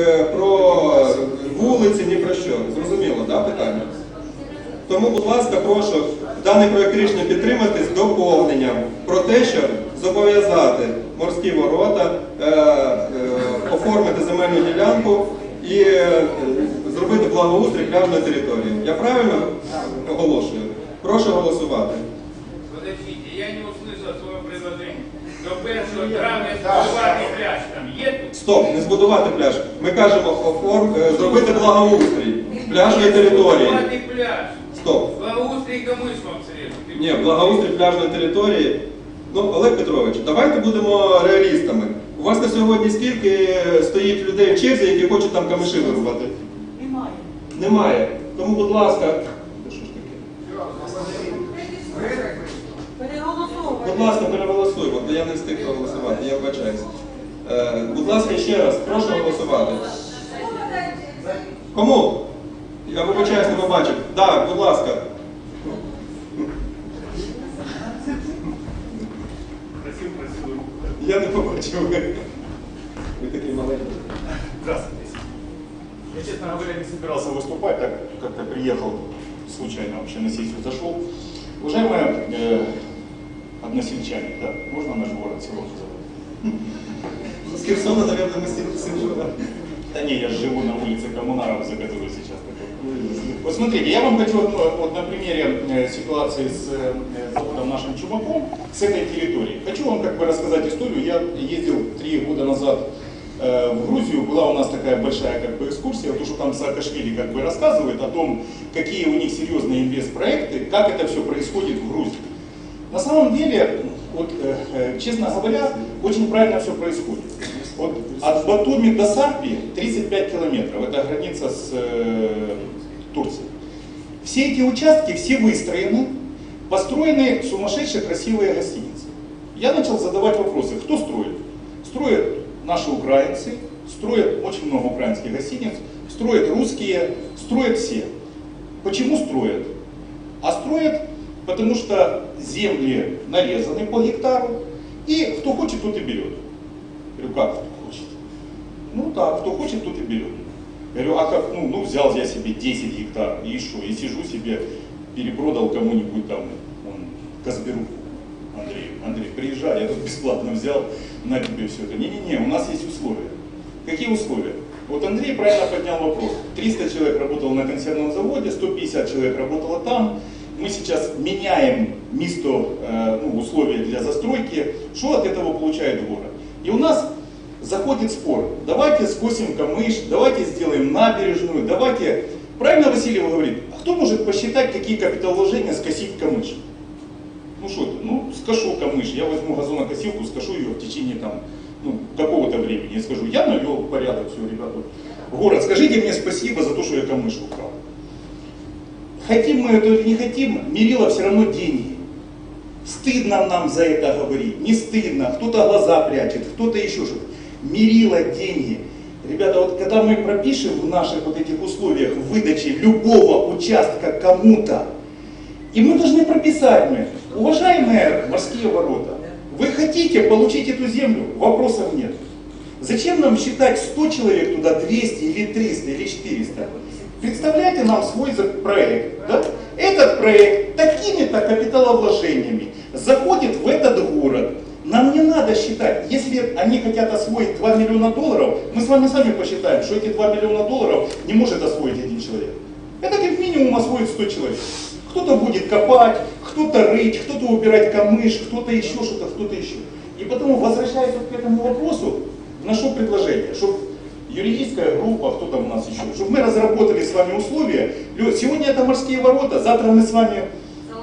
е, про вулиці, ні про що. Зрозуміло, да, питання? Тому, будь ласка, прошу даний проект рішення підтримати з доповненням про те, що зобов'язати морські ворота, е, е, оформити земельну ділянку і е, зробити благоустрій пляжної території. Я правильно оголошую? Прошу голосувати. Подождите, я не услышал свое предложение. До 1 травня збудувати пляж там є тут? Стоп, не збудувати пляж. Ми кажемо оформ, е, зробити благоустрій пляжної території. Пляж. Стоп. Благоустрій комусь вам средств. Ні, благоустрій пляжної території. Ну, Олег Петрович, давайте будемо реалістами. У вас на сьогодні скільки стоїть людей в черзі, які хочуть там камиші вирубати? Немає. Немає. Тому, будь ласка. Та що ж таке? Переголосовувати. Будь ласка, переголосуємо, бо я не встиг проголосувати, я вибачаюся. Е, будь ласка, ще раз, прошу голосувати. Кому? Я вибачаюсь, не побачив. Так, будь ласка. Просил, просил. Я не побачив. Ви такі маленькі. Здравствуйте. Я, честно говоря, не собирался выступать, так как-то приехал случайно вообще на сессию зашел. Уважаемые э, односельчане, да, можно наш город, село называть? З Херсона, наверное, мы сидим живем. Да не, я живу на улице Коммунаров, за которую сейчас. Вот смотрите, я вам хочу вот, вот на примере э, ситуации с э, заводом нашим Чумаком, с этой территории. Хочу вам как бы рассказать историю. Я ездил три года назад э, в Грузию, была у нас такая большая как бы экскурсия, то, что там Саакашвили как бы рассказывает о том, какие у них серьезные инвестпроекты, как это все происходит в Грузии. На самом деле, вот, честно говоря, очень правильно все происходит. Вот от Батуми до Сарпи 35 километров, это граница с э, Турцией. Все эти участки, все выстроены, построены сумасшедшие красивые гостиницы. Я начал задавать вопросы, кто строит? Строят наши украинцы, строят очень много украинских гостиниц, строят русские, строят все. Почему строят? А строят, потому что земли нарезаны по гектару, и кто хочет, тот и берет. Говорю, как? Ну так, кто хочет, тот и берет. Я говорю, а как, ну, ну взял я себе 10 гектар, и что, и сижу себе, перепродал кому-нибудь там, он, Казберу, Андрей, Андрей, приезжай, я тут бесплатно взял, на тебе все это. Не-не-не, у нас есть условия. Какие условия? Вот Андрей правильно поднял вопрос. 300 человек работало на консервном заводе, 150 человек работало там. Мы сейчас меняем место, э, ну, условия для застройки. Что от этого получает город? И у нас заходит спор. Давайте скосим камыш, давайте сделаем набережную, давайте... Правильно Васильева говорит, а кто может посчитать, какие капиталовложения скосить камыш? Ну что это? Ну, скошу камыш, я возьму газонокосилку, скошу ее в течение там, ну, какого-то времени. Я скажу, я навел порядок, все, ребята. Город, скажите мне спасибо за то, что я камыш украл. Хотим мы это или не хотим, мерило все равно деньги. Стыдно нам за это говорить, не стыдно, кто-то глаза прячет, кто-то еще что-то. Мерило деньги. Ребята, вот когда мы пропишем в наших вот этих условиях выдачи любого участка кому-то, и мы должны прописать, мы, уважаемые морские ворота, вы хотите получить эту землю? Вопросов нет. Зачем нам считать 100 человек туда, 200 или 300 или 400? Представляете нам свой проект. Да? Этот проект такими-то капиталовложениями заходит в этот город. Нам не надо считать, если они хотят освоить 2 миллиона долларов, мы с вами сами посчитаем, что эти 2 миллиона долларов не может освоить один человек. Это как минимум освоит 100 человек. Кто-то будет копать, кто-то рыть, кто-то убирать камыш, кто-то еще что-то, кто-то еще. И потому, возвращаясь вот к этому вопросу, вношу предложение, чтобы юридическая группа, кто там у нас еще, чтобы мы разработали с вами условия. Сегодня это морские ворота, завтра мы с вами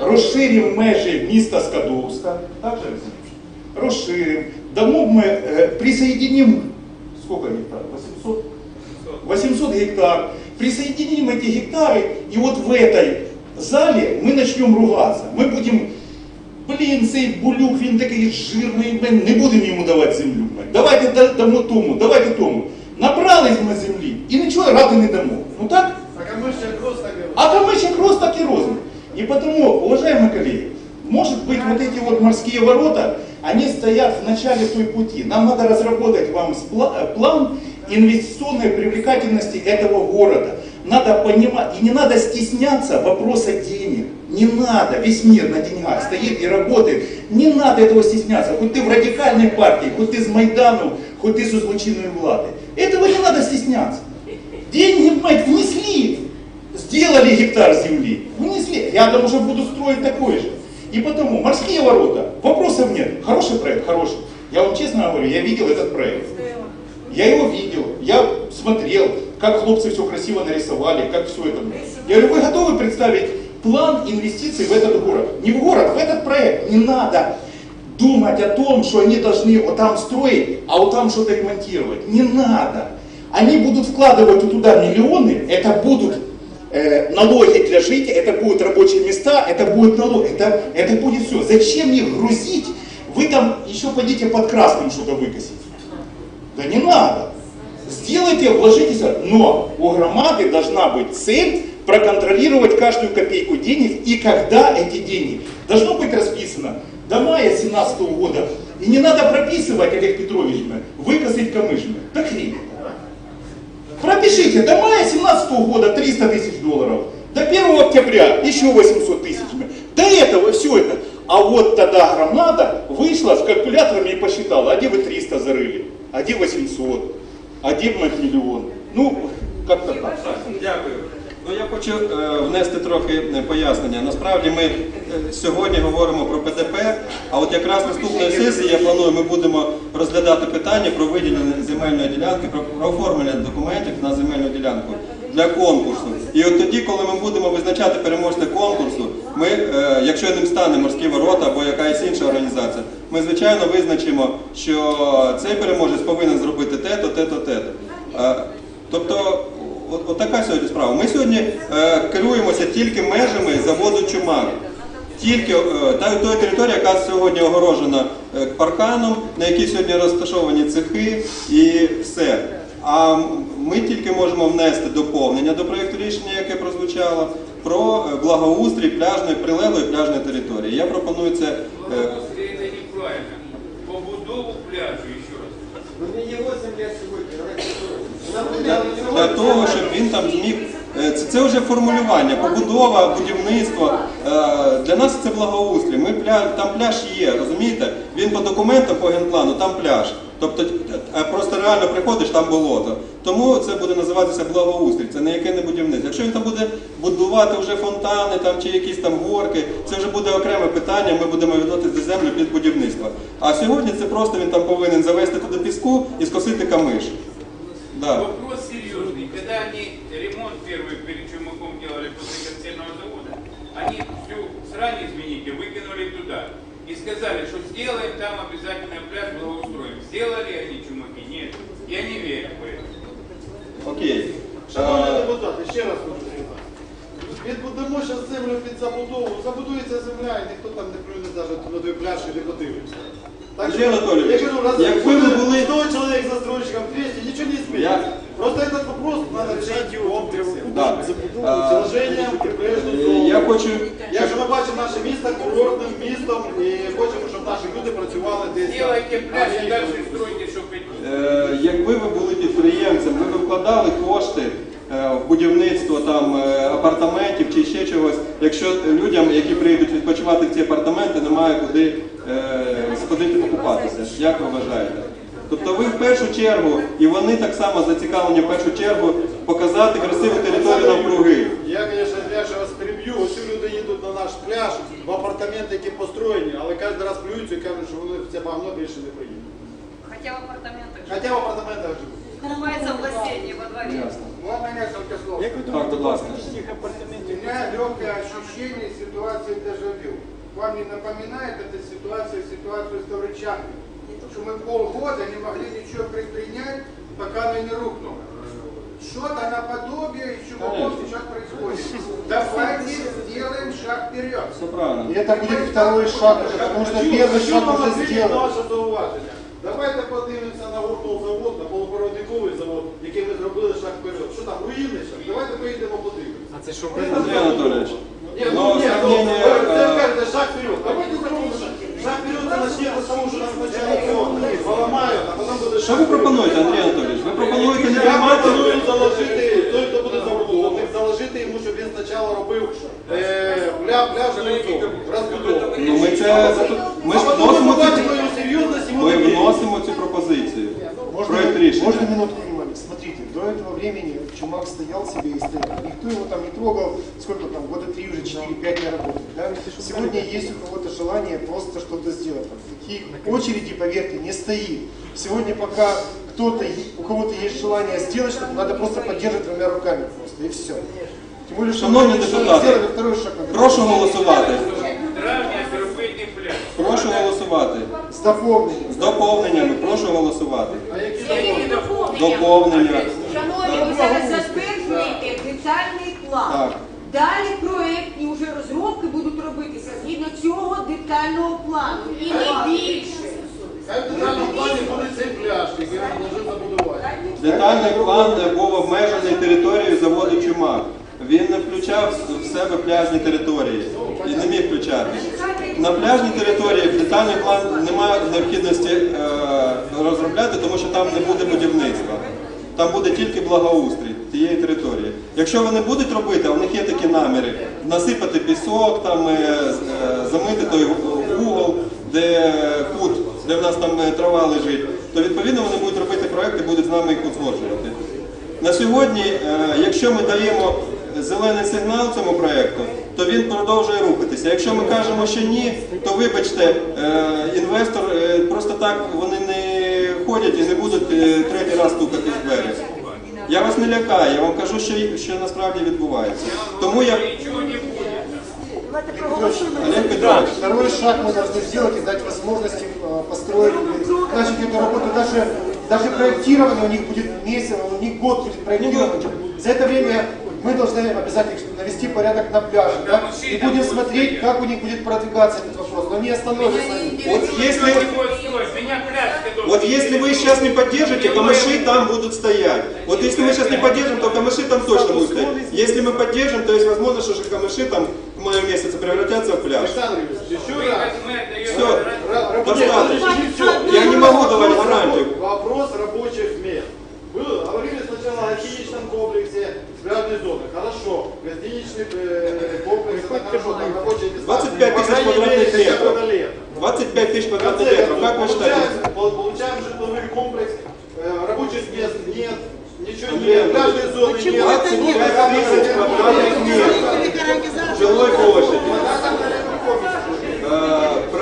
розширим межі міста Скадовска. Так же, Александр? Розширим. Дамо мы, э, присоединим, сколько гектар? 800? 800 гектар. Присоединим эти гектары, и вот в этой зале мы начнем ругаться. Мы будем, блин, цей булюк, він такий жирний, блин, не будемо йому давати землю. блин. Давайте да- дамо тому, давайте тому. Набрались ми землі і нічого ради не дамо. Ну так? А камыш як рост так і А камышек рост так и розмер. И потому, уважаемые коллеги, может быть вот эти вот морские ворота, они стоят в начале той пути. Нам надо разработать вам э, план инвестиционной привлекательности этого города. Надо понимать, и не надо стесняться вопроса денег. Не надо, весь мир на деньгах стоит и работает. Не надо этого стесняться. Хоть ты в радикальной партии, хоть ты с Майдану, хоть ты с злочинной влады. Этого не надо стесняться. Деньги, мать, внесли. Сделали гектар земли. Внесли. Я там уже буду строить такой же. И потому, морские ворота, вопросов нет. Хороший проект, хороший. Я вам честно говорю, я видел этот проект. Я его видел, я смотрел, как хлопцы все красиво нарисовали, как все это. Я говорю, вы готовы представить план инвестиций в этот город? Не в город, в этот проект. Не надо думать о том, что они должны вот там строить, а вот там что-то ремонтировать. Не надо. Они будут вкладывать туда миллионы, это будут налоги для жителей, это будут рабочие места, это будет налог, это, это будет все. Зачем их грузить? Вы там еще пойдите под красным что-то выкосить. Да не надо. Сделайте, вложитесь, но у громады должна быть цель проконтролировать каждую копейку денег и когда эти деньги. Должно быть расписано до мая 2017 года. И не надо прописывать, Олег Петрович, выкосить камышины. Да хрень. Пропишите, до мая 2017 года 300 тысяч долларов. До 1 октября еще 800 тысяч. До этого все это. А вот тогда громада вышла с калькуляторами и посчитала, а где вы 300 зарыли, а где 800, а где мы миллион. Ну, как-то так. Дякую. Ну я хочу е, внести трохи е, пояснення. Насправді ми е, сьогодні говоримо про ПДП, а от якраз наступної сесії я планую, ми будемо розглядати питання про виділення земельної ділянки, про, про оформлення документів на земельну ділянку для конкурсу. І от тоді, коли ми будемо визначати переможця конкурсу, ми, е, якщо ним стане морські ворота або якась інша організація, ми звичайно визначимо, що цей переможець повинен зробити те-то, те-то, те-то. Е, Тобто, от, от така сьогодні справа. Ми сьогодні е, керуємося тільки межами заводу Чумак. Тільки е, та тої території, яка сьогодні огорожена е, парканом, на якій сьогодні розташовані цехи і все. А ми тільки можемо внести доповнення до проєкту рішення, яке прозвучало, про е, благоустрій пляжної прилеглої пляжної території. Я пропоную це. е, Благоустрой это неправильно. Побудову пляжу, еще раз. Ну не его земля сегодня, для того, щоб він там зміг. е, Це, вже формулювання, побудова, будівництво. Е, Для нас це благоустрій. Ми там пляж є, розумієте? Він по документам, по генплану, там пляж. Тобто е, просто реально приходиш, там болото. Тому це буде називатися благоустрій, це не яке не будівництво. Якщо він там буде будувати вже фонтани там, чи якісь там горки, це вже буде окреме питання, ми будемо відносити землю під будівництво. А сьогодні це просто він там повинен завести туди піску і скосити камиш. Да. Вопрос серьезный. Когда они ремонт первый перед Чумаком делали после консервного завода, они всю срань, извините, выкинули туда. И сказали, что сделаем там обязательно пляж благоустроим. Сделали они Чумаки? Нет. Я не верю в это. Окей. Шановні Е, депутати, ще раз хочу сказати. Відбудемо зараз землю під забудову, забудується земля і ніхто там не плюне навіть на той пляж і не подивиться. Так Андрій Анатолійович, я кажу, раз якби ви буде були- 100 чоловік застройщиком, 200, нічого не надо решать. Да. Прибережну Е, зону. Я хочу. Якщо ми бачимо наше місто курортним містом і хочемо, щоб наші люди працювали десь. там. Сделайте пляж и дальше стройте, что хотите. Е, Якби ви були підприємцем, ви б вкладали кошти е, в будівництво там е, апартаментів чи ще чогось, якщо людям, які прийдуть відпочивати в ці апартаменти, немає куди е, сходити покупатися. Як ви вважаєте? Тобто ви в першу чергу, і вони так само зацікавлені в першу чергу показати красиву територію навкруги. Я, звісно, я ще вас переб'ю. Усі люди їдуть на наш пляж в апартаменти, які построєні, але кожен раз плюються і кажуть, що вони в це багно більше не приїдуть. Хотя в апартаментах Хоча в апартаментах живуть. Купается в бассейне во дворе. Можно несколько слов? Так, будь ласка. У меня легкое ощущение ситуации дежавю. Вам не напоминает эта ситуация ситуацию с Таврычанкой? Что мы полгода не могли ничего предпринять, пока она не рухнула. Что-то наподобие еще Конечно. сейчас происходит. Давайте сделаем шаг вперед. Все правильно. И это будет второй шаг, потому що первый шаг уже сделан. зауваження. Давайте подивимося на завод, на полупроводниковий завод, який ми зробили шаг вперед. Що там, руїни зараз? Давайте поїдемо подивимося. А це що? Андрій Анатолійович. Ні, Ну, ну, ні, ну, сравнение, ви е, це кажете, шаг вперед. Давайте зробимо шаг. Шаг вперед це почнемо з того, що нам спочатку поламають, а потім буде Що ви пропонуєте, Андрій Анатолійович? Ви пропонуєте приймати. пропоную заложити, той, хто буде забудовник, заложити йому, щоб він спочатку робив е, пля, пляжну зону, розбудову. Ну ми це ми ж вносимо цю, ми вносимо цю Проект рішення. можно минутку внимания? Смотрите, до этого времени Чумак стоял себе и стоял. Никто его там не трогал, сколько там, года три уже, 4-5 не работает. Да? Сегодня есть у кого-то желание просто что-то сделать. Там, такие очереди, поверьте, не стоит. Сегодня пока кто-то, е- у кого-то есть желание сделать что-то, надо просто поддерживать двумя руками просто, и все. Тем более, что Шановні депутати, второй шаг. Прошу голосувати. Травня зробити пляж. Прошу дополнением. З доповненнями прошу голосувати. А які доповнення? Доповнення. Шановні, ви зараз затверджуєте детальний план. Так. Далі проєктні вже розробки будуть робитися згідно цього детального плану. І не більше. Хай в державному плані буде цей пляж, який він должен забудувати. Детальний план був обмежений територією заводу Чумак. Він не включав в себе пляжні території і не міг включати. На пляжній території детальний план немає необхідності е, розробляти, тому що там не буде будівництва. Там буде тільки благоустрій тієї території. Якщо вони будуть робити, а в них є такі наміри, насипати пісок, там, е, е, замити той угол, де кут, де в нас там трава лежить, то відповідно вони будуть робити проект і будуть з нами їх узгоджувати. На сьогодні, якщо ми даємо зелений сигнал цьому проекту, то він продовжує рухатися. Якщо ми кажемо, що ні, то вибачте, е, інвестор е, просто так вони не ходять і не будуть е, третій раз стукати в двері. Я вас не лякаю, я вам кажу, що, що насправді відбувається. Тому я Нічого не буде. Давайте проголосуємо. Олег Петрович, Второй шаг мы должны сделать и дать возможность им э, построить, э, начать эту работу. Даже, даже проектирование у них будет месяц, у них год будет проектирование. За это время мы должны обязательно навести порядок на пляже. Да? И будем смотреть, как у них будет продвигаться этот вопрос. Но не остановятся они. вот если... Вот если вы сейчас не поддержите, камыши там будут стоять. Вот если мы сейчас не поддержим, то камыши там точно будут стоять. Если мы поддержим, то есть возможно, что же камыши там к маю месяце превратятся в пляж. Все, достаточно. Я не могу давать гарантию. Вопрос рабочих мест. Вы говорили сначала о пляжной зоны. Хорошо. Гостиничный э, комплекс, это хорошо, там рабочие места. 25 По тысяч квадратных метров. на лето. 25 тысяч квадратных метров. Как вы считаете? получаем, пол- получаем житловой комплекс, э, рабочих мест нет, ничего нет, пляжной зоны Почему нет? 25 тысяч квадратных метров жилой площади.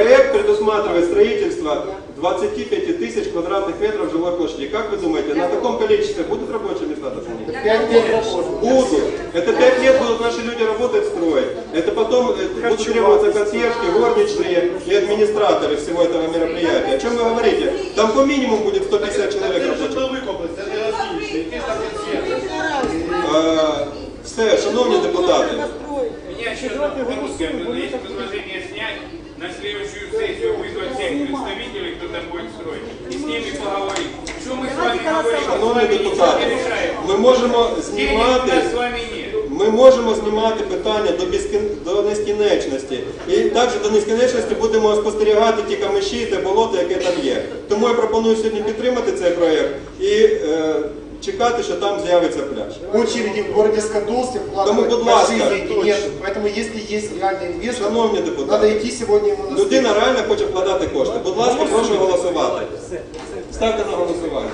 Проект предусматривает строительство 25 тысяч квадратных метров жилой площади. Как вы думаете, на таком количестве будут рабочие места дополнительные? Пять лет работы. Будут. Это пять лет будут наши люди работать, строить. Это потом э, будут требоваться консьержки, горничные и администраторы всего этого мероприятия. О чем вы говорите? Там по минимуму будет 150 человек рабочих. житловый комплекс, это не гостиничный. Який там консьерж? Представителей, кто там будет строить, и с ними поговорить. Что мы с вами говорим? Шановні депутати, ми можемо Денег у знімати. нас с вами нет. Ми можемо знімати питання до, безкін... до нескінченності. І також до нескінченності будемо спостерігати ті камиші, те болото, яке там є. Тому я пропоную сьогодні підтримати цей проєкт і е, чекати, що там з'явиться пляж. Очереди в городе Скадовске Тому, вкладывать будь большие ласка, деньги нет. Поэтому если есть реальный инвестор, Шановні надо депутати, идти сегодня ему на людина реально хоче вкладати кошти. Будь ласка, прошу голосувати. Ставте на голосування.